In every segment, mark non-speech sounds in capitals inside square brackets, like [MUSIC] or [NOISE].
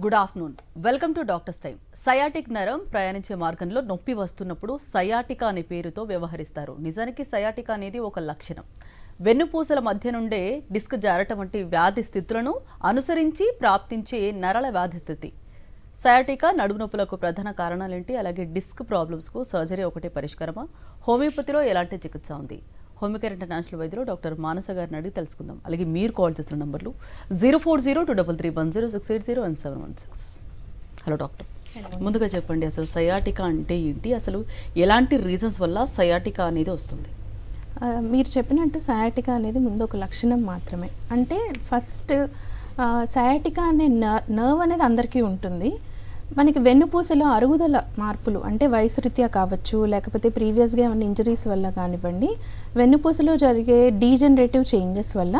Good afternoon welcome to doctors time sciatic నరం ప్రయాణించే మార్గంలో నొప్పి వస్తున్నప్పుడు సయాటికా అనే పేరుతో వ్యవహరిస్తారు. నిజానికి సయాటికా అనేది ఒక లక్షణం. వెన్నుపూసల మధ్య నుండే డిస్క్ జారటం వంటి వ్యాధి స్థితులను అనుసరించి ప్రాప్తించే నరల వ్యాధి స్థితి. సయాటికా నడుము నొప్పులకు ప్రధాన కారణాలేంటి? అలాగే డిస్క్ ప్రాబ్లమ్స్కు సర్జరీ ఒకటే పరిష్కారమా? హోమియోపతిలో ఎలాంటి చికిత్స ఉంది? హోమికేర్ ఇంటర్నేషనల్ వైద్యులు డాక్టర్ మానస గారిని అడిగి తెలుసుకుందాం. అలాగే మీరు కాల్ చేసిన నంబర్లు zero four zero two double three one zero six eight zero one seven one six. Hello doctor. ముందుగా చెప్పండి అసలు సయాటికా అంటే ఏంటి? అసలు ఎలాంటి రీజన్స్ వల్ల సయాటికా అనేది వస్తుంది? మీరు చెప్పినట్టు సయాటికా అనేది ముందు ఒక లక్షణం మాత్రమే. అంటే ఫస్ట్ సయాటికా అనే నర్వ్ అనేది అందరికీ ఉంటుంది. మనకి వెన్నుపూసలో అరుగుదల మార్పులు అంటే వయసు రీత్యా కావచ్చు లేకపోతే ప్రీవియస్గా ఏమైనా ఇంజరీస్ వల్ల కానివ్వండి వెన్నుపూసలో జరిగే డీజనరేటివ్ చేంజెస్ వల్ల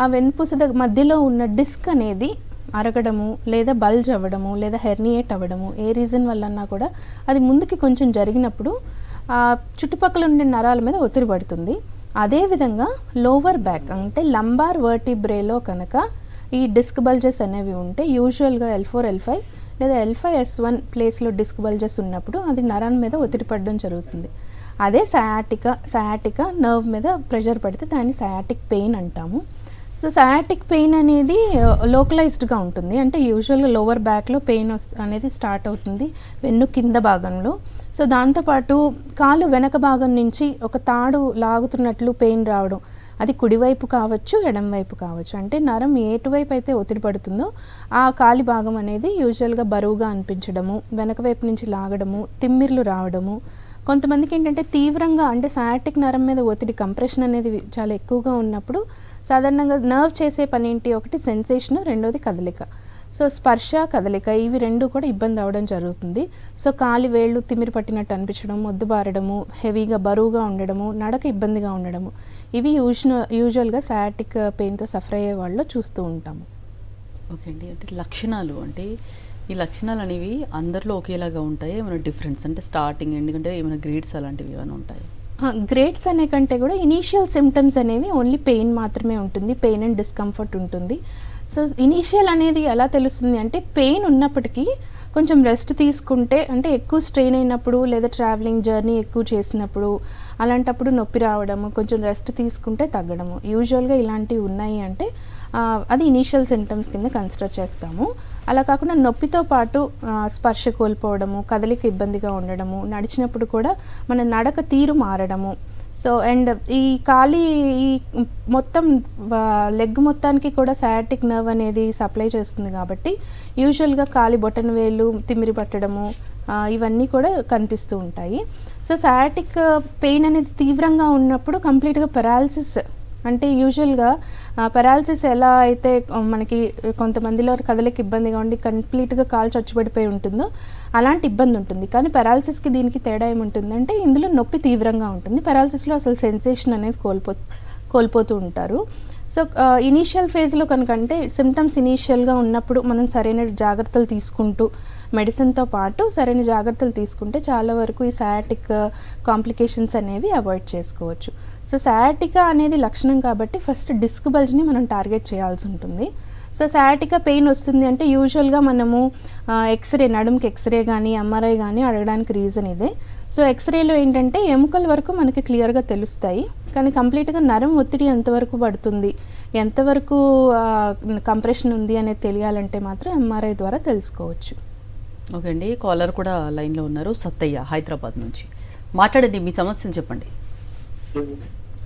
ఆ వెన్నుపూస దగ్గర మధ్యలో ఉన్న డిస్క్ అనేది అరగడము లేదా బల్జ్ అవ్వడము లేదా హెర్నియేట్ అవ్వడము ఏ రీజన్ వల్లన్నా కూడా అది ముందుకి కొంచెం జరిగినప్పుడు ఆ చుట్టుపక్కల ఉండే నరాల మీద ఒత్తిడి పడుతుంది. అదేవిధంగా లోవర్ బ్యాక్ అంటే లంబార్ వర్టిబ్రేలో కనుక ఈ డిస్క్ బల్జెస్ అనేవి ఉంటే యూజువల్గా ఎల్ ఫోర్ ఎల్ ఫైవ్ లేదా ఎల్ఫా ఎస్ వన్ ప్లేస్లో డిస్క్ బల్జెస్ ఉన్నప్పుడు అది నరాల మీద ఒత్తిడి పడడం జరుగుతుంది. అదే సయాటిక సయాటికా నర్వ్ మీద ప్రెషర్ పడితే దాన్ని సయాటిక్ పెయిన్ అంటాము. సో సయాటిక్ పెయిన్ అనేది లోకలైజ్డ్గా ఉంటుంది. అంటే యూజువల్గా లోవర్ బ్యాక్లో పెయిన్ వస్తు అనేది స్టార్ట్ అవుతుంది వెన్ను కింద భాగంలో. సో దాంతోపాటు కాలు వెనక భాగం నుంచి ఒక తాడు లాగుతున్నట్లు పెయిన్ రావడం. అది కుడివైపు కావచ్చు ఎడంవైపు కావచ్చు. అంటే నరం ఏటువైపు అయితే ఒత్తిడి పడుతుందో ఆ కాలి భాగం అనేది యూజువల్గా బరువుగా అనిపించడము వెనక వైపు నుంచి లాగడము తిమ్మిర్లు రావడము. కొంతమందికి ఏంటంటే తీవ్రంగా అంటే సయాటిక్ నరం మీద ఒత్తిడి కంప్రెషన్ అనేది చాలా ఎక్కువగా ఉన్నప్పుడు సాధారణంగా నర్వ్ చేసే పని ఏంటి? ఒకటి సెన్సేషన్ రెండోది కదలిక. సో స్పర్శ కదలిక ఇవి రెండు కూడా ఇబ్బంది అవ్వడం జరుగుతుంది. సో కాలి వేళ్ళు తిమిరి పట్టినట్టు అనిపించడం మొద్దుబారడము హెవీగా బరువుగా ఉండడము నడక ఇబ్బందిగా ఉండడము. ఇవి యూజువ యూజువల్గా సయాటిక్ పెయిన్తో సఫర్ అయ్యే వాళ్ళు చూస్తూ ఉంటాము. ఓకే అండి. అంటే లక్షణాలు అంటే ఈ లక్షణాలు అనేవి అందరిలో ఒకేలాగా ఉంటాయి? ఏమైనా డిఫరెన్స్? అంటే స్టార్టింగ్ ఎందుకంటే ఏమైనా గ్రేడ్స్ అలాంటివి ఏమైనా ఉంటాయి? గ్రేడ్స్ అనే కంటే కూడా ఇనీషియల్ సిమ్టమ్స్ అనేవి ఓన్లీ పెయిన్ మాత్రమే ఉంటుంది. పెయిన్ అండ్ డిస్కంఫర్ట్ ఉంటుంది. సో ఇనీషియల్ అనేది ఎలా తెలుస్తుంది అంటే పెయిన్ ఉన్నప్పటికీ కొంచెం రెస్ట్ తీసుకుంటే అంటే ఎక్కువ స్ట్రెయిన్ అయినప్పుడు లేదా ట్రావెలింగ్ జర్నీ ఎక్కువ చేసినప్పుడు అలాంటప్పుడు నొప్పి రావడము కొంచెం రెస్ట్ తీసుకుంటే తగ్గడము. యూజువల్గా ఇలాంటివి ఉన్నాయి అంటే అది ఇనీషియల్ సిమ్టమ్స్ కింద కన్సిడర్ చేస్తాము. అలా కాకుండా నొప్పితో పాటు స్పర్శ కోల్పోవడము కదలిక ఇబ్బందిగా ఉండడము నడిచినప్పుడు కూడా మన నడక తీరు మారడము. సో అండ్ ఈ ఖాళీ ఈ మొత్తం లెగ్ మొత్తానికి కూడా సయాటిక్ నర్వ్ అనేది సప్లై చేస్తుంది కాబట్టి యూజువల్గా ఖాళీ బొటన వేలు తిమ్మిరి పట్టడము ఇవన్నీ కూడా కనిపిస్తూ ఉంటాయి. సో సయాటిక్ పెయిన్ అనేది తీవ్రంగా ఉన్నప్పుడు కంప్లీట్గా పెరాలసిస్ అంటే యూజువల్గా పెరాలసిస్ ఎలా అయితే మనకి కొంతమందిలో కదలిక ఇబ్బందిగా ఉండి కంప్లీట్గా కాలు చచ్చుబడిపోయి ఉంటుందో అలాంటి ఇబ్బంది ఉంటుంది. కానీ పెరాలసిస్కి దీనికి తేడా ఏముంటుందంటే ఇందులో నొప్పి తీవ్రంగా ఉంటుంది. పెరాలసిస్లో అసలు సెన్సేషన్ అనేది కోల్పో కోల్పోతూ ఉంటారు. సో ఇనీషియల్ ఫేజ్లో కనుక అంటే సిమ్టమ్స్ ఇనీషియల్గా ఉన్నప్పుడు మనం సరైన జాగ్రత్తలు తీసుకుంటూ మెడిసిన్తో పాటు సరైన జాగ్రత్తలు తీసుకుంటే చాలా వరకు ఈ సయాటిక్ కాంప్లికేషన్స్ అనేవి అవాయిడ్ చేసుకోవచ్చు. సో సయాటికా అనేది లక్షణం కాబట్టి ఫస్ట్ డిస్క్ బల్జ్ని మనం టార్గెట్ చేయాల్సి ఉంటుంది. సో సయాటికా పెయిన్ వస్తుంది అంటే యూజువల్గా మనము ఎక్స్రే నడుముకి ఎక్స్రే కానీ ఎంఆర్ఐ కానీ అడగడానికి రీజన్ ఇదే. సో ఎక్స్రేలో ఏంటంటే ఎముకల వరకు మనకి క్లియర్గా తెలుస్తాయి. కానీ కంప్లీట్గా నరం ఒత్తిడి ఎంతవరకు పడుతుంది? ఎంతవరకు కంప్రెషన్ ఉంది అనేది తెలియాలంటే మాత్రం ఎంఆర్ఐ ద్వారా తెలుసుకోవచ్చు. ఓకే అండి కాలర్ కూడా లైన్లో ఉన్నారు. సత్తయ్య హైదరాబాద్ నుంచి. మాట్లాడండి మీ సమస్యను చెప్పండి.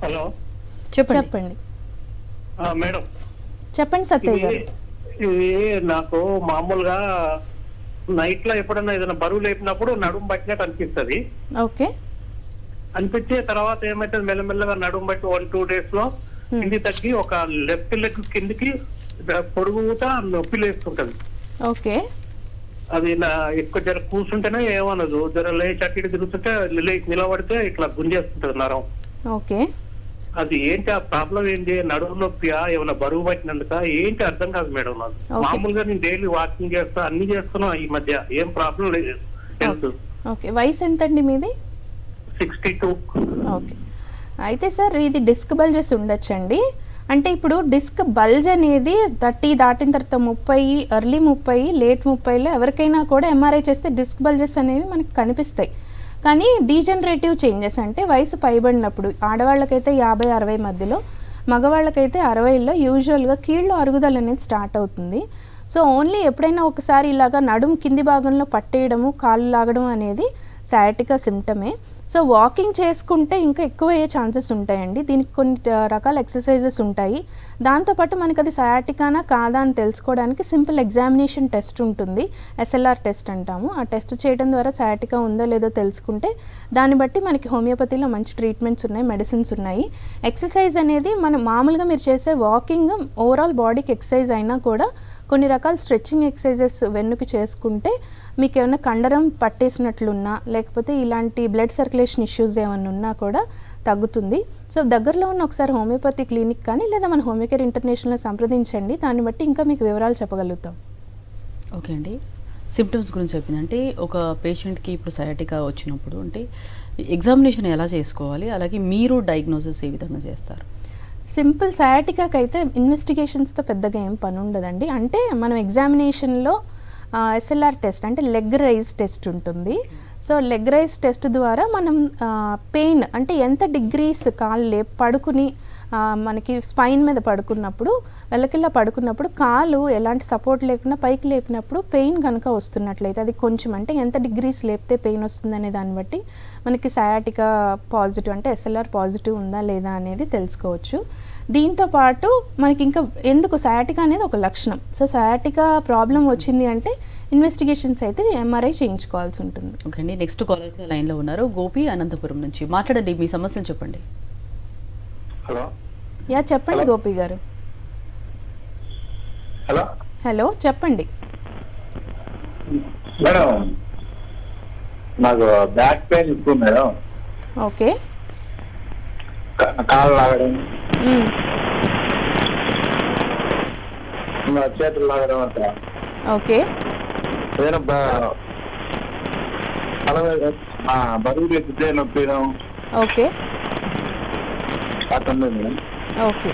హలో. చెప్పండి. చెప్పండి. ఆ, మేడం. చెప్పండి సత్యయ్య ఇది గారు. ఇది నాకు మామూలుగా నైట్లో ఎప్పుడైనా ఏదైనా బరువు లేపినప్పుడు నడుము పట్టినట్టు అనిపిస్తది. ఓకే. అనిపించే తర్వాత ఏమైతుంది? మెల్లమెల్లగా నడుము బట్టి వన్ టూ డేస్లో కింది తగ్గి ఒక లెఫ్ట్ లెగ్ కిందికి పొడుగుతా నొప్పి లేస్తుంటది. ఓకే. అది నా ఎక్కువ జర కూర్చుంటేనే ఏమనదు. జర లేచి అటు తిరుగుతుంటే నిలబడితే ఇట్లా గుంజేస్తుంటది నరం. ఓకే. అది ఏంటి ఆ ప్రాబ్లం ఏంటి? నడుము నొప్పియా? ఏమైనా బరువు పట్టినందుక? ఏంటి అర్థం కాదు మేడం నాకు. మామూలుగా నేను డైలీ వాకింగ్ చేస్తా అన్ని చేస్తున్నా ఈ మధ్య. ఏం ప్రాబ్లం లేదు. Health okay. వయసు ఎంతండి మీది? Sixty two. ఓకే. అయితే సార్ ఇది డిస్క్ బల్జెస్ ఉండొచ్చండి. అంటే ఇప్పుడు డిస్క్ బల్జ్ అనేది థర్టీ దాటిన తర్వాత ముప్పై ఎర్లీ ముప్పై లేట్ ముప్పైలో ఎవరికైనా కూడా ఎంఆర్ఐ చేస్తే డిస్క్ బల్జెస్ అనేవి మనకు కనిపిస్తాయి. కానీ డీజనరేటివ్ చేంజెస్ అంటే వయసు పైబడినప్పుడు ఆడవాళ్ళకైతే యాభై అరవై మధ్యలో మగవాళ్ళకైతే అరవైలో యూజువల్గా కీళ్ళు అరుగుదల అనేది స్టార్ట్ అవుతుంది. సో ఓన్లీ ఎప్పుడైనా ఒకసారి ఇలాగా నడుము కింది భాగంలో పట్టేయడము కాళ్ళు లాగడం అనేది సయాటిక సిమ్టమే సో వాకింగ్ చేసుకుంటే ఇంకా ఎక్కువ అయ్యే ఛాన్సెస్ ఉంటాయండి. దీనికి కొన్ని రకాల ఎక్సర్సైజెస్ ఉంటాయి. దాంతోపాటు మనకి అది సయాటికానా కాదా అని తెలుసుకోవడానికి సింపుల్ ఎగ్జామినేషన్ టెస్ట్ ఉంటుంది. ఎస్ఎల్ఆర్ టెస్ట్ అంటాము. ఆ టెస్ట్ చేయడం ద్వారా సయాటికా ఉందో లేదో తెలుసుకుంటే దాన్ని బట్టి మనకి హోమియోపతిలో మంచి ట్రీట్మెంట్స్ ఉన్నాయి మెడిసిన్స్ ఉన్నాయి. ఎక్సర్సైజ్ అనేది మనం మామూలుగా మీరు చేసే వాకింగ్ ఓవరాల్ బాడీకి ఎక్సర్సైజ్ అయినా కూడా కొన్ని రకాల స్ట్రెచ్చింగ్ ఎక్సర్సైజెస్ వెన్నుకి చేసుకుంటే మీకు ఏమైనా కండరం పట్టేసినట్లున్నా లేకపోతే ఇలాంటి బ్లడ్ సర్క్యులేషన్ ఇష్యూస్ ఏమైనా ఉన్నా కూడా తగ్గుతుంది. సో దగ్గరలో ఉన్న ఒకసారి హోమియోపతి క్లినిక్ కానీ లేదా మన హోమియోకేర్ ఇంటర్నేషనల్ సంప్రదించండి. దాన్ని బట్టి ఇంకా మీకు వివరాలు చెప్పగలుగుతాం. ఓకే అండి. సిమ్టమ్స్ గురించి చెప్పింది. అంటే ఒక పేషెంట్కి ఇప్పుడు సయాటికా వచ్చినప్పుడు అంటే ఎగ్జామినేషన్ ఎలా చేసుకోవాలి? అలాగే మీరు డయాగ్నోసిస్ ఏ విధంగా చేస్తారు? సింపుల్ సయాటికాకి అయితే ఇన్వెస్టిగేషన్స్తో పెద్దగా ఏం పని ఉండదండి అంటే మనం ఎగ్జామినేషన్లో ఎస్ఎల్ఆర్ టెస్ట్ అంటే లెగ్ రైజ్ టెస్ట్ ఉంటుంది. సో లెగ్ రైజ్ టెస్ట్ ద్వారా మనం పెయిన్ అంటే ఎంత డిగ్రీస్ కాళ్ళు పడుకుని మనకి స్పైన్ మీద పడుకున్నప్పుడు వెల్లకిల్లా పడుకున్నప్పుడు కాలు ఎలాంటి సపోర్ట్ లేకుండా పైకి లేపినప్పుడు పెయిన్ కనుక వస్తున్నట్లయితే అది కొంచెం అంటే ఎంత డిగ్రీస్ లేపితే పెయిన్ వస్తుందనే దాన్ని బట్టి మనకి సయాటికా పాజిటివ్ అంటే ఎస్ఎల్ఆర్ పాజిటివ్ ఉందా లేదా అనేది తెలుసుకోవచ్చు. దీంతో పాటు మనకి ఇంకా ఎందుకు సయాటికా అనేది ఒక లక్షణం. సో సయాటికా ప్రాబ్లం వచ్చింది అంటే ఇన్వెస్టిగేషన్స్ అయితే ఎంఆర్ఐ చేయించుకోవాల్సి ఉంటుంది. ఓకే అండి. నెక్స్ట్ కాలర్ లైన్లో ఉన్నారు. గోపి అనంతపురం నుంచి మాట్లాడండి. మీ సమస్యను చెప్పండి. హలో. యా చెప్పండి గోపి గారు. హలో? హలో చెప్పండి. మేడం నాకు బ్యాక్ పెయిన్ ఎక్కువ మేడం. ఓకే. కాళ్ళు లాగడం. చేతులు లాగడం అంట. ఓకే. ఏదైనా బ- తల మీద ఆ, బరువులు ఎక్కితే నొప్పిడం ఓకే. అట్లా మేడం. ఓకే.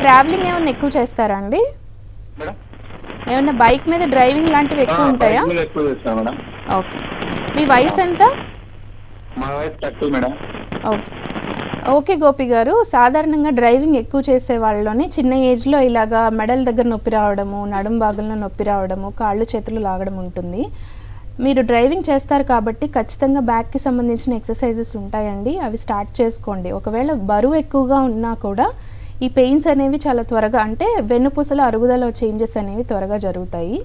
ట్రావెలింగ్ ఏమైనా ఎక్కువ చేస్తారా అండి? ఏమైనా బైక్ మీద డ్రైవింగ్ లాంటివి ఎక్కువ ఉంటాయా? బైక్ మీద ఎక్కువ చేస్తాను మేడం. ఓకే. మీ వయసు ఎంత? మా వయసు thirty madam. Okay. Okay Gopi గారు సాధారణంగా డ్రైవింగ్ ఎక్కువ చేసే వాళ్ళలోనే చిన్న ఏజ్లో ఇలాగా మెడల దగ్గర నొప్పి రావడము నడుం భాగంలో నొప్పి రావడము కాళ్ళు చేతులు లాగడం ఉంటుంది. మీరు డ్రైవింగ్ చేస్తారు కాబట్టి ఖచ్చితంగా బ్యాక్కి సంబంధించిన ఎక్సర్సైజెస్ ఉంటాయండి. అవి స్టార్ట్ చేసుకోండి. ఒకవేళ బరువు ఎక్కువగా ఉన్నా కూడా ఈ పెయిన్స్ అనేవి చాలా త్వరగా అంటే వెన్నుపూసల అరుగుదల చేంజెస్ అనేవి త్వరగా జరుగుతాయి.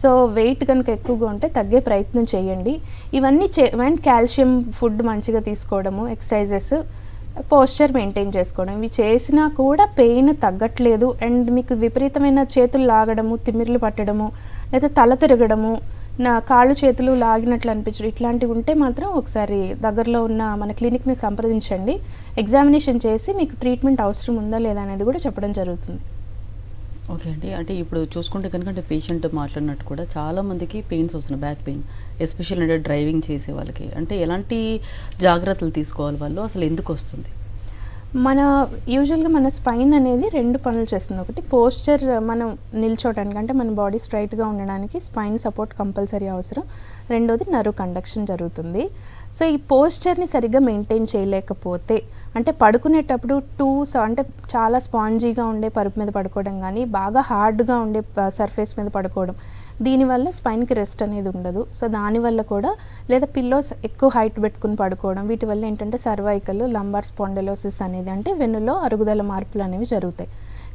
సో వెయిట్ కనుక ఎక్కువగా ఉంటే తగ్గే ప్రయత్నం చేయండి. ఇవన్నీ చే అండ్ కాల్షియం ఫుడ్ మంచిగా తీసుకోవడము ఎక్సర్సైజెస్ పోస్చర్ మెయింటైన్ చేసుకోవడం. ఇవి చేసినా కూడా పెయిన్ తగ్గట్లేదు. అండ్ మీకు విపరీతమైన చేతులు లాగడము తిమ్మిర్లు పట్టడము లేదా తల తిరగడము నా కాళ్ళు చేతులు లాగినట్లు అనిపించడం. ఇట్లాంటివి ఉంటే మాత్రం ఒకసారి దగ్గరలో ఉన్న మన క్లినిక్ని సంప్రదించండి. ఎగ్జామినేషన్ చేసి మీకు ట్రీట్మెంట్ అవసరం ఉందా లేదా అనేది కూడా చెప్పడం జరుగుతుంది. ఓకే అండి. అంటే ఇప్పుడు చూసుకుంటే కనుక అంటే పేషెంట్ మాట్లాడినట్టు కూడా చాలా మందికి పెయిన్స్ వస్తున్నాయి బ్యాక్ పెయిన్. ఎస్పెషల్ అంటే డ్రైవింగ్ చేసే వాళ్ళకి. అంటే ఎలాంటి జాగ్రత్తలు తీసుకోవాలి వాళ్ళు? అసలు ఎందుకు వస్తుంది? మన యూజువల్గా మన స్పైన్ అనేది రెండు పనులు చేస్తుంది. ఒకటి పోస్చర్ మనం నిల్చోవడానికి అంటే మన బాడీ స్ట్రైట్గా ఉండడానికి స్పైన్ సపోర్ట్ కంపల్సరీ అవసరం. రెండోది నరు కండక్షన్ జరుగుతుంది. సో ఈ పోస్చర్ని సరిగ్గా మెయింటైన్ చేయలేకపోతే అంటే పడుకునేటప్పుడు టూ అంటే చాలా స్పాంజీగా ఉండే పరుపు మీద పడుకోవడం కానీ బాగా హార్డ్గా ఉండే uh, సర్ఫేస్ మీద పడుకోవడం దీనివల్ల స్పైన్కి రెస్ట్ అనేది ఉండదు. సో దానివల్ల కూడా లేదా పిల్లోస్ ఎక్కువ హైట్ పెట్టుకుని పడుకోవడం వీటి వల్ల ఏంటంటే సర్వైకల్ లంబార్ స్పాండలోసిస్ అనేది అంటే వెన్నులో అరుగుదల మార్పులు అనేవి జరుగుతాయి.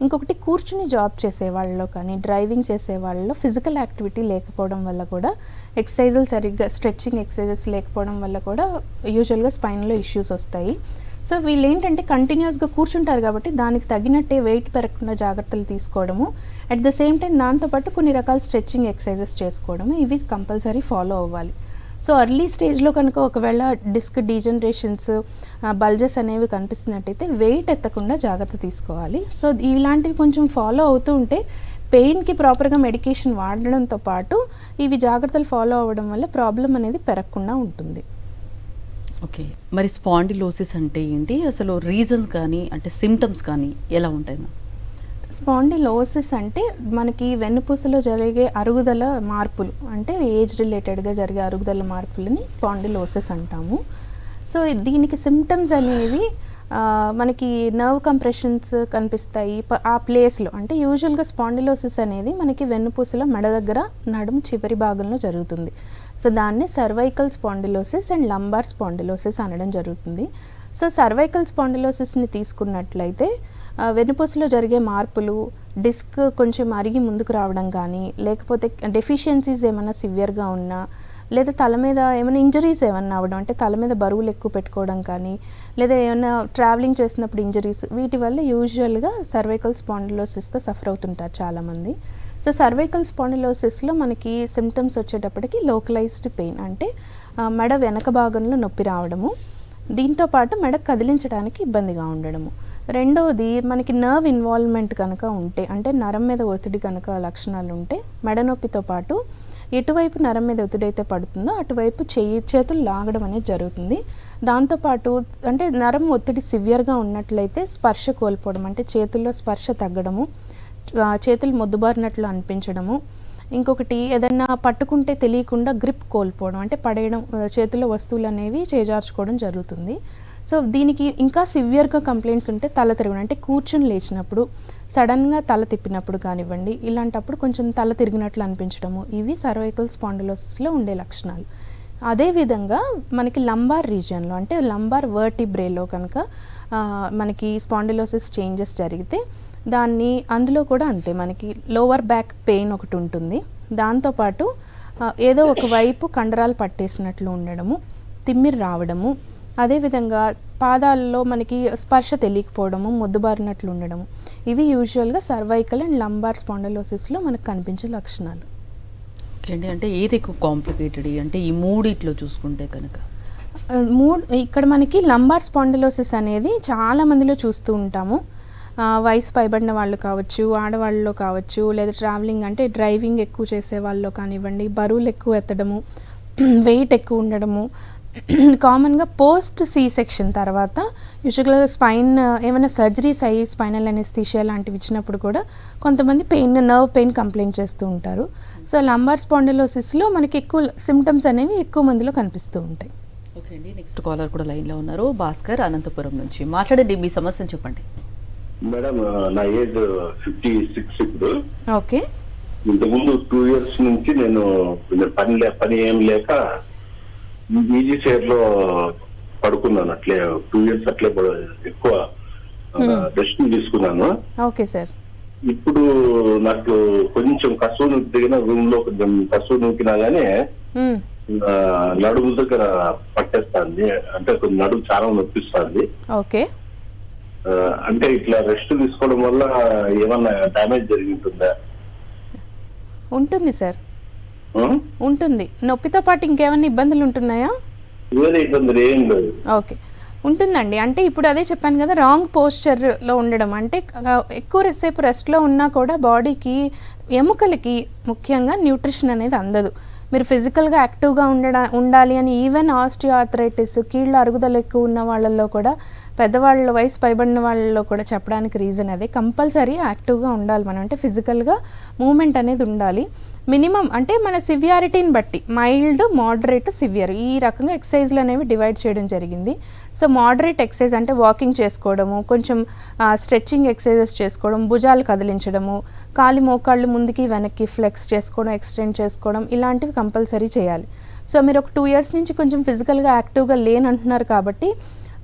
ఇంకొకటి కూర్చుని జాబ్ చేసే వాళ్ళలో కానీ డ్రైవింగ్ చేసే వాళ్ళలో ఫిజికల్ యాక్టివిటీ లేకపోవడం వల్ల కూడా ఎక్సర్సైజులు సరిగ్గా స్ట్రెచ్చింగ్ ఎక్సర్సైజెస్ లేకపోవడం వల్ల కూడా యూజువల్గా స్పైన్లో ఇష్యూస్ వస్తాయి. సో వీళ్ళు ఏంటంటే కంటిన్యూస్గా కూర్చుంటారు కాబట్టి దానికి తగినట్టే వెయిట్ పెరగకుండా జాగ్రత్తలు తీసుకోవడము. అట్ ద సేమ్ టైం దాంతోపాటు కొన్ని రకాల స్ట్రెచ్చింగ్ ఎక్సర్సైజెస్ చేసుకోవడము. ఇవి కంపల్సరీ ఫాలో అవ్వాలి. సో అర్లీ స్టేజ్లో కనుక ఒకవేళ డిస్క్ డీజనరేషన్స్ బల్జెస్ అనేవి కనిపిస్తున్నట్టయితే వెయిట్ ఎత్తకుండా జాగ్రత్త తీసుకోవాలి. సో ఇలాంటివి కొంచెం ఫాలో అవుతూ ఉంటే పెయిన్కి ప్రాపర్గా మెడికేషన్ వాడడంతో పాటు ఇవి జాగ్రత్తలు ఫాలో అవ్వడం వల్ల ప్రాబ్లం అనేది పెరగకుండా ఉంటుంది. ఓకే. మరి స్పాండిలోసిస్ అంటే ఏంటి? అసలు రీజన్స్ కానీ అంటే సిమ్టమ్స్ కానీ ఎలా ఉంటాయి మ్యామ్? స్పాండిలోసిస్ అంటే మనకి వెన్నుపూసలో జరిగే అరుగుదల మార్పులు అంటే ఏజ్ రిలేటెడ్గా జరిగే అరుగుదల మార్పులని స్పాండిలోసిస్ అంటాము. సో దీనికి సిమ్టమ్స్ అనేవి మనకి నర్వ్ కంప్రెషన్స్ కనిపిస్తాయి. ప- ఆ ప్లేస్లో అంటే యూజువల్గా స్పాండిలోసిస్ అనేది మనకి వెన్నుపూసల మెడ దగ్గర నడుము చివరి భాగంలో జరుగుతుంది. సో దాన్ని cervical spondylosis and lumbar spondylosis అనడం జరుగుతుంది. సో సర్వైకల్ స్పాండిలోసిస్ని తీసుకున్నట్లయితే ఆ, వెన్నుపూసలో జరిగే మార్పులు డిస్క్ కొంచెం అరిగి ముందుకు రావడం కానీ లేకపోతే డెఫిషియన్సీస్ ఏమైనా సివియర్గా ఉన్నా లేదా తల మీద ఏమైనా ఇంజరీస్ ఏమైనా అవ్వడం అంటే తల మీద బరువులు ఎక్కువ పెట్టుకోవడం కానీ లేదా ఏమైనా ట్రావెలింగ్ చేసినప్పుడు ఇంజరీస్ వీటి వల్ల యూజువల్గా సర్వైకల్ స్పాండిలోసిస్తో సఫర్ అవుతుంటారు చాలామంది. సో సర్వైకల్ స్పాండిలోసిస్లో మనకి సిమ్టమ్స్ వచ్చేటప్పటికి లోకలైజ్డ్ పెయిన్ అంటే మెడ వెనక భాగంలో నొప్పి రావడము దీంతో పాటు మెడ కదిలించడానికి ఇబ్బందిగా ఉండడము. రెండవది మనకి నర్వ్ ఇన్వాల్వ్మెంట్ కనుక ఉంటే అంటే నరం మీద ఒత్తిడి కనుక లక్షణాలు ఉంటే మెడ నొప్పితో పాటు ఎటువైపు నరం మీద ఒత్తిడి అయితే పడుతుందో అటువైపు చేయి చేతులు లాగడం అనేది జరుగుతుంది. దాంతోపాటు అంటే నరం ఒత్తిడి సివియర్గా ఉన్నట్లయితే స్పర్శ కోల్పోవడం అంటే చేతుల్లో స్పర్శ తగ్గడము చేతులు మొద్దుబారినట్లు అనిపించడము. ఇంకొకటి ఏదైనా పట్టుకుంటే తెలియకుండా గ్రిప్ కోల్పోవడం అంటే పడేయడం చేతుల్లో చేతిలో వస్తువులు అనేవి చేజార్చుకోవడం జరుగుతుంది. సో దీనికి ఇంకా సివియర్గా కంప్లైంట్స్ ఉంటే తల తిరగడం అంటే కూర్చుని లేచినప్పుడు సడన్గా తల తిప్పినప్పుడు కానివ్వండి ఇలాంటప్పుడు కొంచెం తల తిరిగినట్లు అనిపించడము. ఇవి సర్వైకల్ స్పాండిలోసిస్లో ఉండే లక్షణాలు. అదేవిధంగా మనకి లంబార్ రీజియన్లో అంటే లంబార్ వర్టిబ్రేలో కనుక మనకి స్పాండిలోసిస్ చేంజెస్ జరిగితే దాన్ని అందులో కూడా అంతే మనకి లోవర్ బ్యాక్ పెయిన్ ఒకటి ఉంటుంది. దాంతోపాటు ఏదో ఒక వైపు కండరాలు పట్టేసినట్లు ఉండడము తిమ్మిరి రావడము అదేవిధంగా పాదాల్లో మనకి స్పర్శ తెలియకపోవడము మొద్దుబారినట్లు ఉండడము. ఇవి యూజువల్గా సర్వైకల్ అండ్ లంబార్ స్పాండిలోసిస్లో మనకు కనిపించే లక్షణాలు. ఓకే అండి. అంటే ఏది ఎక్కువ కాంప్లికేటెడ్ అంటే ఈ మూడిట్లో చూసుకుంటే కనుక. మూడ్ ఇక్కడ మనకి లంబార్ స్పాండిలోసిస్ అనేది చాలా మందిలో చూస్తూ ఉంటాము. వయసు పైబడిన వాళ్ళు కావచ్చు ఆడవాళ్ళలో కావచ్చు లేదా ట్రావెలింగ్ అంటే డ్రైవింగ్ ఎక్కువ చేసే వాళ్ళలో కానివ్వండి బరువులు ఎక్కువ ఎత్తడము [CLEARS THROAT] వెయిట్ ఎక్కువ ఉండడము కామన్గా పోస్ట్ సి సెక్షన్ తర్వాత యూజువల్గా స్పైన్ ఏమైనా సర్జరీస్ అయ్యి స్పైనల్ అనేస్థీషియా లాంటివి ఇచ్చినప్పుడు కూడా కొంతమంది పెయిన్ నర్వ్ పెయిన్ కంప్లైంట్ చేస్తూ ఉంటారు. సో లంబార్ స్పాండిలోసిస్లో మనకి ఎక్కువ సిమ్టమ్స్ అనేవి ఎక్కువ మందిలో కనిపిస్తూ ఉంటాయి. ఓకే అండి నెక్స్ట్ కాలర్ కూడా లైన్లో ఉన్నారు. భాస్కర్ అనంతపురం నుంచి మాట్లాడండి మీ సమస్యను చెప్పండి. మేడం నా ఏజ్ ఫిఫ్టీ సిక్స్ ఇప్పుడు. ఓకే. ఇంతకుముందు టూ ఇయర్స్ నుంచి నేను పని లే పని ఏం లేక ఈజీ చైర్లో పడుకున్నాను. అట్లే టూ ఇయర్స్ అట్లే ఎక్కువ రెస్ట్ తీసుకున్నాను. Okay sir. ఇప్పుడు నాకు కొంచెం కసువు నూకి దిగిన రూమ్లో కొంచెం కసువు నూకినా గానీ. ఆ, నడుము దగ్గర పట్టేస్తుంది. అంటే కొంచెం నడుము చాలా నొప్పిస్తుంది. ఓకే. అంటే ఇట్లా రెస్ట్ తీసుకోవడం వల్ల ఏమన్నా డ్యామేజ్ జరిగి ఉంటుందా సార్? ఉంటుంది. నొప్పితో పాటు ఇంకేమైనా ఇబ్బందులు ఉంటున్నాయా? వేరే ఇబ్బందులు ఏం లేదు. ఓకే. ఉంటుందండి. అంటే ఇప్పుడు అదే చెప్పాను కదా రాంగ్ పోస్చర్లో ఉండడం. అంటే ఎక్కువ సేపు రెస్ట్లో ఉన్నా కూడా బాడీకి ఎముకలకి ముఖ్యంగా న్యూట్రిషన్ అనేది అందదు. మీరు ఫిజికల్గా యాక్టివ్గా ఉండడా ఉండాలి అని ఈవెన్ ఆస్టియోఆర్థరైటిస్ కీళ్ళ అరుగుదల ఎక్కువ ఉన్న వాళ్ళల్లో కూడా పెద్దవాళ్ళ వయసు పైబడిన వాళ్ళలో కూడా చెప్పడానికి రీజన్ అదే. కంపల్సరీ యాక్టివ్గా ఉండాలి మనం. అంటే ఫిజికల్గా మూమెంట్ అనేది ఉండాలి. మినిమం అంటే మన సివియారిటీని బట్టి మైల్డ్ మోడరేట్ సివియర్ ఈ రకంగా ఎక్సర్సైజ్లు అనేవి డివైడ్ చేయడం జరిగింది. సో మోడరేట్ ఎక్సర్సైజ్ అంటే వాకింగ్ చేసుకోవడము కొంచెం స్ట్రెచ్చింగ్ ఎక్సర్సైజెస్ చేసుకోవడం భుజాలు కదిలించడము కాలి మోకాళ్ళు ముందుకి వెనక్కి ఫ్లెక్స్ చేసుకోవడం ఎక్స్టెండ్ చేసుకోవడం ఇలాంటివి కంపల్సరీ చేయాలి. సో మీరు ఒక టూ ఇయర్స్ నుంచి కొంచెం ఫిజికల్గా యాక్టివ్గా లేనంటున్నారు కాబట్టి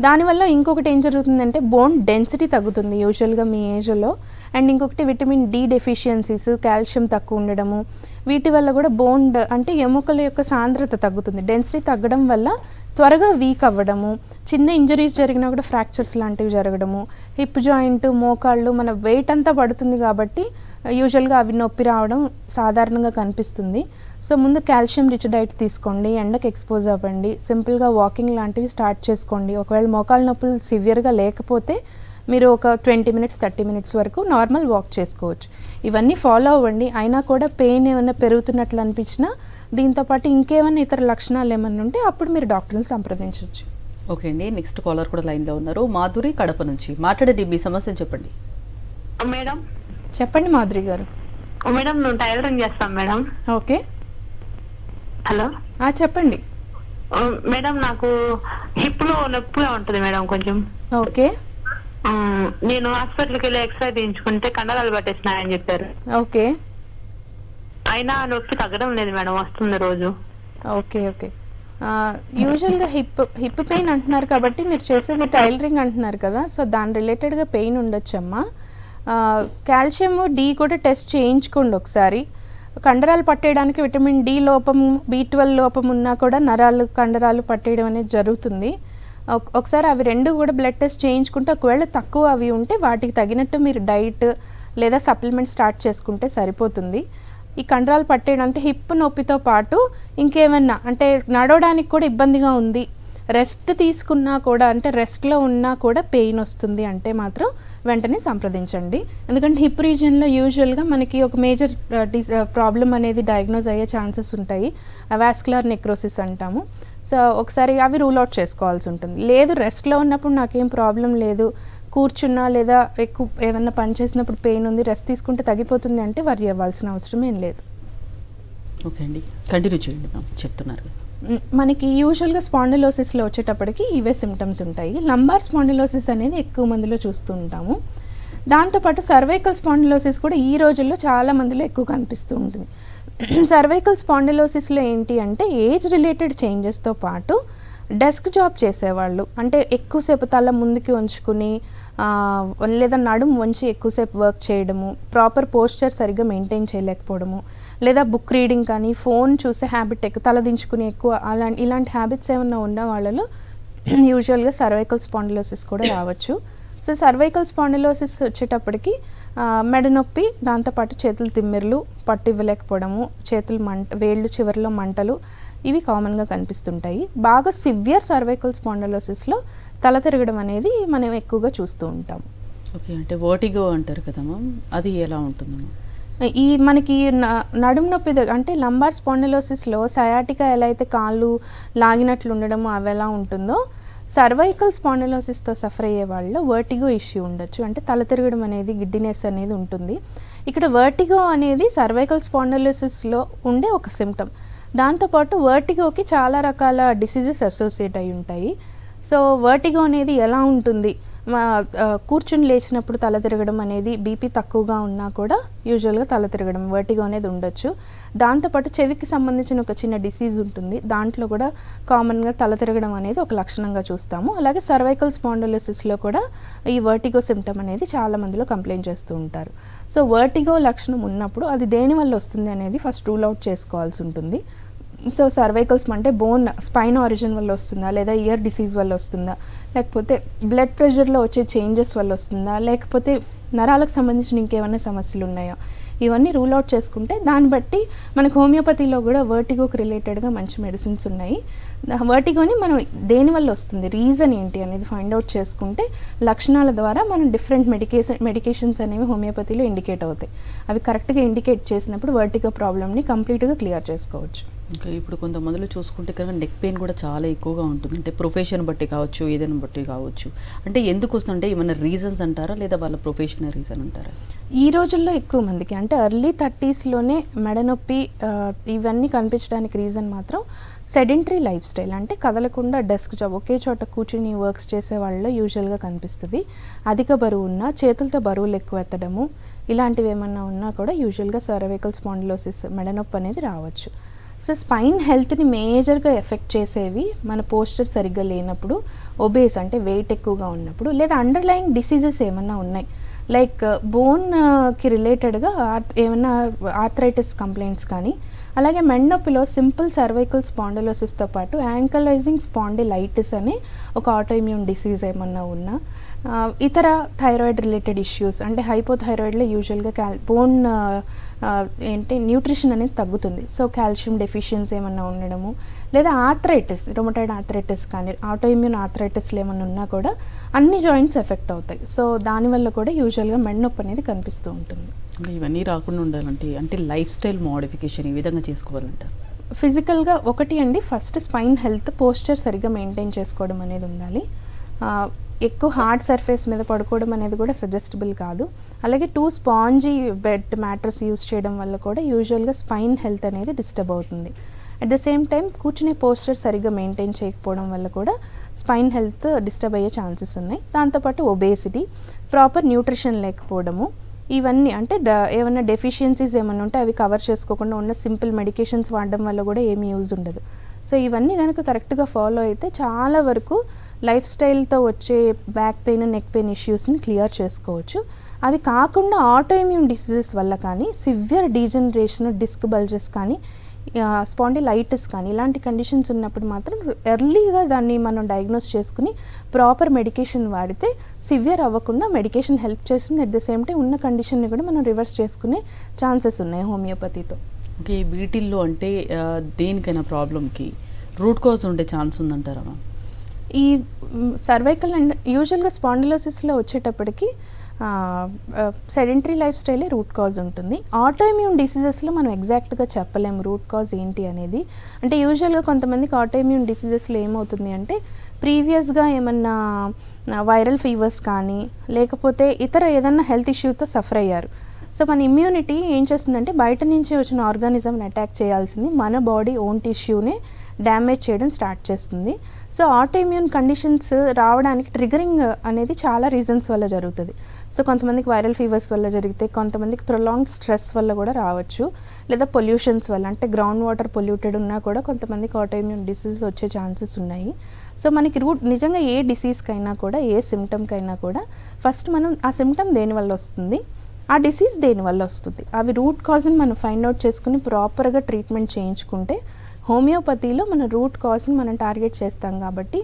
దానివల్ల ఇంకొకటి ఏం జరుగుతుందంటే బోన్ డెన్సిటీ తగ్గుతుంది యూజువల్గా మీ ఏజ్లో. అండ్ ఇంకొకటి విటమిన్ డి డెఫిషియన్సీస్ కాల్షియం తక్కువ ఉండడము. వీటి వల్ల కూడా బోన్ అంటే ఎముకల యొక్క సాంద్రత తగ్గుతుంది. డెన్సిటీ తగ్గడం వల్ల త్వరగా వీక్ అవ్వడము. చిన్న ఇంజరీస్ జరిగినా కూడా ఫ్రాక్చర్స్ లాంటివి జరగడము. హిప్ జాయింట్ మోకాళ్ళు మన వెయిట్ అంతా పడుతుంది కాబట్టి యూజువల్గా అవి నొప్పి రావడం సాధారణంగా కనిపిస్తుంది. సో ముందు కాల్షియం రిచ్ డైట్ తీసుకోండి ఎండకి ఎక్స్పోజ్ అవ్వండి సింపుల్గా వాకింగ్ లాంటివి స్టార్ట్ చేసుకోండి. ఒకవేళ మోకాళ్ళ నొప్పులు సివియర్గా లేకపోతే మీరు ఒక ట్వంటీ మినిట్స్ థర్టీ మినిట్స్ వరకు నార్మల్ వాక్ చేసుకోవచ్చు. ఇవన్నీ ఫాలో అవ్వండి. అయినా కూడా పెయిన్ ఏమైనా పెరుగుతున్నట్లు అనిపించినా దీంతోపాటు ఇంకేమైనా ఇతర లక్షణాలు ఏమైనా ఉంటే అప్పుడు మీరు డాక్టర్ని సంప్రదించవచ్చు. ఓకే అండి. నెక్స్ట్ కాలర్ కూడా లైన్లో ఉన్నారు. మాధురి కడప నుంచి మాట్లాడండి మీ సమస్య చెప్పండి. మేడం. చెప్పండి మాధురి గారు. మేడం నువ్వు టైలరింగ్ చేస్తాం మేడం. ఓకే. హలో? ఆ, చెప్పండి. మేడం నాకు హిప్లో నొప్పిగా ఉంటుంది మేడం కొంచెం. ఓకే. నేను హాస్పిటల్కి వెళ్ళి ఎక్స్రే తీయించుకుంటే కండరాలు పట్టేసినాయని చెప్పారు. ఓకే. అయినా నొప్పి తగ్గడం లేదు మేడం వస్తుంది రోజు. Okay okay. యూజువల్గా హిప్ హిప్ పెయిన్ అంటున్నారు కాబట్టి మీరు చేసేది టైలరింగ్ అంటున్నారు కదా సో దాని రిలేటెడ్గా పెయిన్ ఉండొచ్చమ్మా. కాల్షియం డి కూడా టెస్ట్ చేయించుకోండి ఒకసారి. కండరాలు పట్టేయడానికి విటమిన్ డి లోపం బి ట్వెల్వ్ లోపం ఉన్నా కూడా నరాలు కండరాలు పట్టేయడం అనేది జరుగుతుంది. ఒకసారి అవి రెండు కూడా బ్లడ్ టెస్ట్ చేయించుకుంటే ఒకవేళ తక్కువ అవి ఉంటే వాటికి తగినట్టు మీరు డైట్ లేదా సప్లిమెంట్ స్టార్ట్ చేసుకుంటే సరిపోతుంది. ఈ కండరాలు పట్టేయడం అంటే హిప్ నొప్పితో పాటు ఇంకేమన్నా అంటే నడవడానికి కూడా ఇబ్బందిగా ఉంది రెస్ట్ తీసుకున్నా కూడా అంటే రెస్ట్లో ఉన్నా కూడా పెయిన్ వస్తుంది అంటే మాత్రం వెంటనే సంప్రదించండి. ఎందుకంటే హిప్ రీజియన్లో యూజువల్గా మనకి ఒక మేజర్ డిస్ ప్రాబ్లం అనేది డయాగ్నోజ్ అయ్యే ఛాన్సెస్ ఉంటాయి. వాస్కులర్ నెక్రోసిస్ అంటాము. సో ఒకసారి అవి రూల్ అవుట్ చేసుకోవాల్సి ఉంటుంది. లేదు రెస్ట్లో ఉన్నప్పుడు నాకేం ప్రాబ్లం లేదు. కూర్చున్నా లేదా ఎక్కువ ఏదన్నా పని చేసినప్పుడు పెయిన్ ఉంది రెస్ట్ తీసుకుంటే తగ్గిపోతుంది అంటే వరి అవ్వాల్సిన అవసరం ఏం లేదు. ఓకే అండి. కంటిన్యూ చేయండి మ్యామ్. చెప్తున్నారు. మనకి యూజువల్గా స్పాండిలోసిస్లో వచ్చేటప్పటికి ఇవే సిమ్టమ్స్ ఉంటాయి. లంబార్ స్పాండిలోసిస్ అనేది ఎక్కువ మందిలో చూస్తూ ఉంటాము. దాంతోపాటు సర్వైకల్ స్పాండిలోసిస్ కూడా ఈ రోజుల్లో చాలా మందిలో ఎక్కువ కనిపిస్తూ ఉంటుంది. [CLEARS THROAT] సర్వైకల్ స్పాండిలోసిస్లో ఏంటి అంటే ఏజ్ రిలేటెడ్ చేంజెస్తో పాటు డెస్క్ జాబ్ చేసేవాళ్ళు. అంటే ఎక్కువసేపు తల ముందుకి ఉంచుకుని లేదా నడుము వంచి ఎక్కువసేపు వర్క్ చేయడము ప్రాపర్ పోస్చర్ సరిగ్గా మెయింటైన్ చేయలేకపోవడము లేదా బుక్ రీడింగ్ కానీ ఫోన్ చూసే హ్యాబిట్ ఎక్కువ తలదించుకుని ఎక్కువ అలా ఇలాంటి హ్యాబిట్స్ ఏమన్నా ఉన్న వాళ్ళలో? యూజువల్గా సర్వైకల్ స్పాండిలోసిస్ కూడా రావచ్చు. సో సర్వైకల్ స్పాండిలోసిస్ వచ్చేటప్పటికి మెడ నొప్పి దాంతోపాటు చేతులు తిమ్మిర్లు పట్టు ఇవ్వలేకపోవడము చేతులు మంట వేళ్ళు చివరిలో మంటలు ఇవి కామన్గా కనిపిస్తుంటాయి. బాగా సివియర్ సర్వైకల్ స్పాండలోసిస్లో తల తిరగడం అనేది మనం ఎక్కువగా చూస్తూ ఉంటాం. ఓకే అంటే ఓటిగో అంటారు కదా మ్యామ్ అది ఎలా ఉంటుందమ్మా? ఈ మనకి న- నడుము నొప్పి అంటే లంబార్ స్పాండిలోసిస్లో సయాటికా ఎలా అయితే కాళ్ళు లాగినట్లు ఉండడము అవి ఎలా ఉంటుందో సర్వైకల్ స్పాండిలోసిస్తో సఫర్ అయ్యే వాళ్ళు వర్టిగో ఇష్యూ ఉండొచ్చు. అంటే తల తిరగడం అనేది గిడ్డినెస్ అనేది ఉంటుంది. ఇక్కడ వర్టిగో అనేది సర్వైకల్ స్పాండిలోసిస్లో ఉండే ఒక సిమ్టమ్ దాంతోపాటు వర్టిగోకి చాలా రకాల డిసీజెస్ అసోసియేట్ అయి ఉంటాయి. సో వర్టిగో అనేది ఎలా ఉంటుంది? కూర్చుని లేచినప్పుడు తల తిరగడం అనేది బీపీ తక్కువగా ఉన్నా కూడా యూజువల్గా తల తిరగడం వర్టిగో అనేది ఉండొచ్చు. దాంతోపాటు చెవికి సంబంధించిన ఒక చిన్న డిసీజ్ ఉంటుంది. దాంట్లో కూడా కామన్గా తల తిరగడం అనేది ఒక లక్షణంగా చూస్తాము. అలాగే సర్వైకల్ స్పాండోలిసిస్లో కూడా ఈ వర్టిగో సిమ్టమ్ అనేది చాలా మందిలో కంప్లైంట్ చేస్తూ ఉంటారు. సో వర్టిగో లక్షణం ఉన్నప్పుడు అది దేని వల్ల వస్తుంది అనేది ఫస్ట్ రూల్ అవుట్ చేసుకోవాల్సి ఉంటుంది. సో సర్వైకల్స్ అంటే బోన్ స్పైన్ ఆరిజిన్ వల్ల వస్తుందా? లేదా ఇయర్ డిసీజ్ వల్ల వస్తుందా? లేకపోతే బ్లడ్ ప్రెషర్లో వచ్చే చేంజెస్ వల్ల వస్తుందా? లేకపోతే నరాలకు సంబంధించిన ఇంకేమైనా సమస్యలు ఉన్నాయా? ఇవన్నీ రూల్ అవుట్ చేసుకుంటే దాన్ని బట్టి మనకు హోమియోపతిలో కూడా వర్టిగోకి రిలేటెడ్గా మంచి మెడిసిన్స్ ఉన్నాయి. వర్టిగోని మనం దేని వల్ల వస్తుంది? రీజన్ ఏంటి అనేది ఫైండ్ అవుట్ చేసుకుంటే లక్షణాల ద్వారా మనం డిఫరెంట్ మెడికేషన్ మెడికేషన్స్ అనేవి హోమియోపతిలో ఇండికేట్ అవుతాయి. అవి కరెక్ట్గా ఇండికేట్ చేసినప్పుడు వర్టిగో ప్రాబ్లమ్ని కంప్లీట్గా క్లియర్ చేసుకోవచ్చు. ఇంకా ఇప్పుడు కొంతమందిలో చూసుకుంటే కనుక నెక్ పెయిన్ కూడా చాలా ఎక్కువగా ఉంటుంది. అంటే ప్రొఫెషన్ బట్టి కావచ్చు ఏదైనా బట్టి కావచ్చు. అంటే ఎందుకు వస్తుంటే ఏమైనా రీజన్స్ అంటారా? లేదా వాళ్ళ ప్రొఫెషనల్ రీజన్ అంటారా? ఈ రోజుల్లో ఎక్కువ మందికి అంటే ఎర్లీ థర్టీస్లోనే మెడనొప్పి ఇవన్నీ కనిపించడానికి రీజన్ మాత్రం సెడెంటరీ లైఫ్ స్టైల్ అంటే కదలకుండా డెస్క్ జాబ్ ఒకే చోట కూర్చుని వర్క్స్ చేసే వాళ్ళలో యూజువల్గా కనిపిస్తుంది. అధిక బరువు ఉన్నా చేతులతో బరువులు ఎక్కువ ఎత్తడము ఇలాంటివి ఏమన్నా ఉన్నా కూడా యూజువల్గా సర్వైకల్ స్పాండిలోసిస్ మెడనొప్పి అనేది రావచ్చు. సో స్పైన్ హెల్త్ని మేజర్గా ఎఫెక్ట్ చేసేవి మన పోస్చర్ సరిగ్గా లేనప్పుడు ఒబేస్ అంటే వెయిట్ ఎక్కువగా ఉన్నప్పుడు లేదా అండర్లయింగ్ డిసీజెస్ ఏమన్నా ఉన్నాయి. లైక్ బోన్కి రిలేటెడ్గా ఏమైనా ఆర్థరైటిస్ కంప్లైంట్స్ కానీ అలాగే మెండొప్పిలో సింపుల్ సర్వైకల్ స్పాండలోసిస్తో పాటు యాంకలైజింగ్ స్పాండిలైటిస్ అనే ఒక ఆటోఇమ్యూన్ డిసీజ్ ఏమన్నా ఉన్నా ఇతర థైరాయిడ్ రిలేటెడ్ ఇష్యూస్ అంటే హైపోథైరాయిడ్లో యూజువల్గా క్యాల్ బోన్ ఏంటి న్యూట్రిషన్ అనేది తగ్గుతుంది. సో కాల్షియం డెఫిషియన్సీ ఏమన్నా ఉండడము లేదా ఆర్థరైటిస్ రొమటైడ్ ఆర్థరైటిస్ కానీ ఆటోఇమ్యూన్ ఆర్థరైటిస్లు ఏమన్నా ఉన్నా కూడా అన్ని జాయింట్స్ ఎఫెక్ట్ అవుతాయి. సో దానివల్ల కూడా యూజువల్గా మెడనొప్పి అనేది కనిపిస్తూ ఉంటుంది. ఇవన్నీ రాకుండా ఉండాలంటే అంటే లైఫ్ స్టైల్ మోడిఫికేషన్ ఈ విధంగా చేసుకోవాలంటారు ఫిజికల్గా ఒకటి అండి ఫస్ట్ స్పైన్ హెల్త్ పోస్చర్ సరిగ్గా మెయింటైన్ చేసుకోవడం అనేది ఉండాలి. ఎక్కువ హార్డ్ సర్ఫేస్ మీద పడుకోవడం అనేది కూడా సజెస్టబుల్ కాదు. అలాగే too spongy bed mattress use చేయడం వల్ల కూడా యూజువల్గా స్పైన్ హెల్త్ అనేది డిస్టర్బ్ అవుతుంది. అట్ ద సేమ్ టైం కూర్చునే పోస్చర్ సరిగ్గా మెయింటైన్ చేయకపోవడం వల్ల కూడా స్పైన్ హెల్త్ డిస్టర్బ్ అయ్యే ఛాన్సెస్ ఉన్నాయి. దాంతోపాటు ఒబేసిటీ ప్రాపర్ న్యూట్రిషన్ లేకపోవడము ఇవన్నీ అంటే డ ఏమైనా డెఫిషియన్సీస్ ఏమైనా ఉంటే అవి కవర్ చేసుకోకుండా ఉన్న సింపుల్ మెడికేషన్స్ వాడడం వల్ల కూడా ఏమి యూజ్ ఉండదు. సో ఇవన్నీ కనుక కరెక్ట్గా ఫాలో అయితే చాలా వరకు లైఫ్ స్టైల్తో వచ్చే బ్యాక్ పెయిన్ నెక్ పెయిన్ ఇష్యూస్ని క్లియర్ చేసుకోవచ్చు. అవి కాకుండా ఆటోఇమ్యూన్ డిసీజెస్ వల్ల కానీ సివియర్ డీజనరేషన్ డిస్క్ బల్జెస్ కానీ స్పాండిలైటిస్ కానీ ఇలాంటి కండిషన్స్ ఉన్నప్పుడు మాత్రం ఎర్లీగా దాన్ని మనం డయాగ్నోస్ చేసుకుని ప్రాపర్ మెడికేషన్ వాడితే సివియర్ అవ్వకుండా మెడికేషన్ హెల్ప్ చేస్తుంది. అట్ ద సేమ్ టైం ఉన్న కండిషన్ని కూడా మనం రివర్స్ చేసుకునే ఛాన్సెస్ ఉన్నాయి హోమియోపతితో. ఓకే వీటిల్లో అంటే దేనికైనా ప్రాబ్లంకి రూట్ కాజ్ ఉండే ఛాన్స్ ఉందంటారా మ్యామ్? ఈ సర్వైకల్ అండ్ యూజువల్గా స్పాండిలోసిస్లో వచ్చేటప్పటికి సెడెంటరీ లైఫ్ స్టైలే రూట్ కాజ్ ఉంటుంది. ఆటోఇమ్యూన్ డిసీజెస్లో మనం ఎగ్జాక్ట్గా చెప్పలేము రూట్ కాజ్ ఏంటి అనేది. అంటే యూజువల్గా కొంతమందికి ఆటోఇమ్యూన్ డిసీజెస్లో ఏమవుతుంది అంటే ప్రీవియస్గా ఏమన్నా వైరల్ ఫీవర్స్ కానీ లేకపోతే ఇతర ఏదన్నా హెల్త్ ఇష్యూతో సఫర్ అయ్యారు. సో మన ఇమ్యూనిటీ ఏం చేస్తుందంటే బయట నుంచి వచ్చిన ఆర్గానిజంని అటాక్ చేయాల్సింది మన బాడీ ఓన్ టిష్యూనే డ్యామేజ్ చేయడం స్టార్ట్ చేస్తుంది. సో ఆటోఇమ్యూన్ కండిషన్స్ రావడానికి ట్రిగరింగ్ అనేది చాలా రీజన్స్ వల్ల జరుగుతుంది. సో కొంతమందికి వైరల్ ఫీవర్స్ వల్ల జరిగితే కొంతమందికి ప్రొలాంగ్ స్ట్రెస్ వల్ల కూడా రావచ్చు. లేదా పొల్యూషన్స్ వల్ల అంటే గ్రౌండ్ వాటర్ పొల్యూటెడ్ ఉన్నా కూడా కొంతమందికి ఆటోఇమ్యూన్ డిసీజ్ వచ్చే ఛాన్సెస్ ఉన్నాయి. సో మనకి రూట్ నిజంగా ఏ డిసీజ్కైనా కూడా ఏ సిమ్టమ్కైనా కూడా ఫస్ట్ మనం ఆ సిమ్టమ్ దేనివల్ల వస్తుంది? ఆ డిసీజ్ దేనివల్ల వస్తుంది? అవి రూట్ కాజ్ని మనం ఫైండ్ అవుట్ చేసుకుని ప్రాపర్గా ట్రీట్మెంట్ చేయించుకుంటే హోమియోపతిలో మన రూట్ కాజ్ని మనం టార్గెట్ చేస్తాం కాబట్టి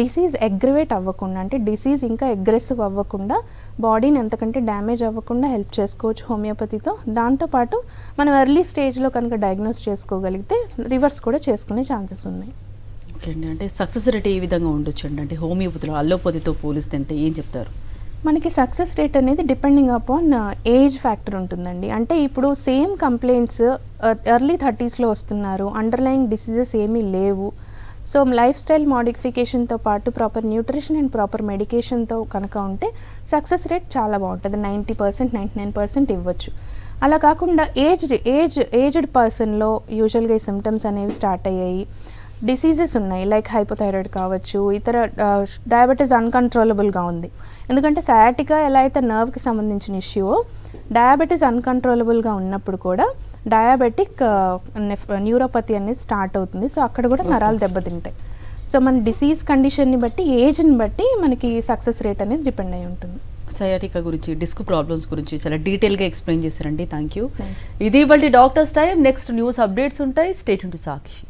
డిసీజ్ అగ్రివేట్ అవ్వకుండా అంటే డిసీజ్ ఇంకా అగ్రెసివ్ అవ్వకుండా బాడీని ఎంతకంటే డ్యామేజ్ అవ్వకుండా హెల్ప్ చేసుకోవచ్చు హోమియోపతితో. దాంతోపాటు మనం ఎర్లీ స్టేజ్లో కనుక డయాగ్నోస్ చేసుకోగలిగితే రివర్స్ కూడా చేసుకునే ఛాన్సెస్ ఉన్నాయి. ఓకే అండి. అంటే సక్సెస్ రేట్ ఏ విధంగా ఉండొచ్చు అండి అంటే హోమియోపతిలో అల్లోపతితో పోలిస్తే అంటే ఏం చెప్తారు? మనకి సక్సెస్ రేట్ అనేది డిపెండింగ్ అపాన్ ఏజ్ ఫ్యాక్టర్ ఉంటుందండి. అంటే ఇప్పుడు సేమ్ కంప్లైంట్స్ ఎర్లీ థర్టీస్లో వస్తున్నారు. అండర్లయింగ్ డిసీజెస్ ఏమీ లేవు. సో లైఫ్ స్టైల్ మోడిఫికేషన్తో పాటు ప్రాపర్ న్యూట్రిషన్ అండ్ ప్రాపర్ మెడికేషన్తో కనుక ఉంటే సక్సెస్ రేట్ చాలా బాగుంటుంది. Ninety percent ninety nine percent ఇవ్వచ్చు. అలా కాకుండా ఏజ్ ఏజ్ ఏజ్డ్ పర్సన్లో యూజువల్గా ఈ సిమ్టమ్స్ అనేవి స్టార్ట్ అయ్యాయి. డిసీజెస్ ఉన్నాయి లైక్ హైపోథైరాయిడ్ కావచ్చు ఇతర డయాబెటీస్ అన్కంట్రోలబుల్గా ఉంది. ఎందుకంటే సయాటికా ఎలా అయితే నర్వ్కి సంబంధించిన ఇష్యూ డయాబెటీస్ అన్కంట్రోలబుల్గా ఉన్నప్పుడు కూడా డయాబెటిక్ న్యూరోపతి అనేది స్టార్ట్ అవుతుంది. సో అక్కడ కూడా నరాలు దెబ్బతింటాయి. సో మన డిసీజ్ కండిషన్ని బట్టి ఏజ్ని బట్టి మనకి సక్సెస్ రేట్ అనేది డిపెండ్ అయి ఉంటుంది. సయాటికా గురించి డిస్క్ ప్రాబ్లమ్స్ గురించి చాలా డీటెయిల్గా ఎక్స్ప్లెయిన్ చేశారండి. థ్యాంక్ యూ ఇది ఇవాళ doctors time next news updates ఉంటాయి. Stay tuned to Sakshi.